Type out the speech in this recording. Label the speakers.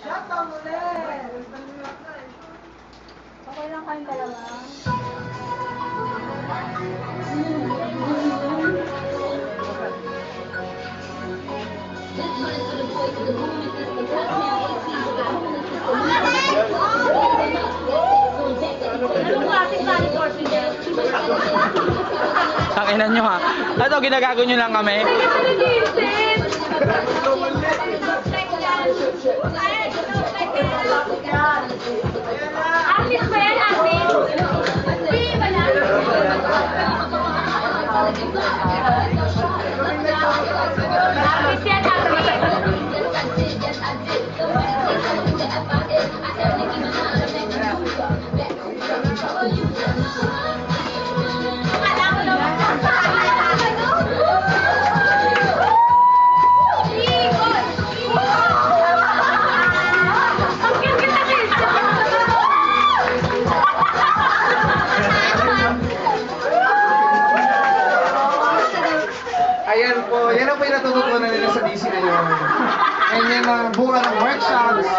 Speaker 1: Shutdown ulit!
Speaker 2: Okay lang kayong dalawa.
Speaker 3: Takinan nyo ha. Ito, ginagago nyo lang kami.
Speaker 2: عمي
Speaker 1: Ayan po, yan ang po yung natututunan nila sa DC na yun. And yung mga bunga ng workshops.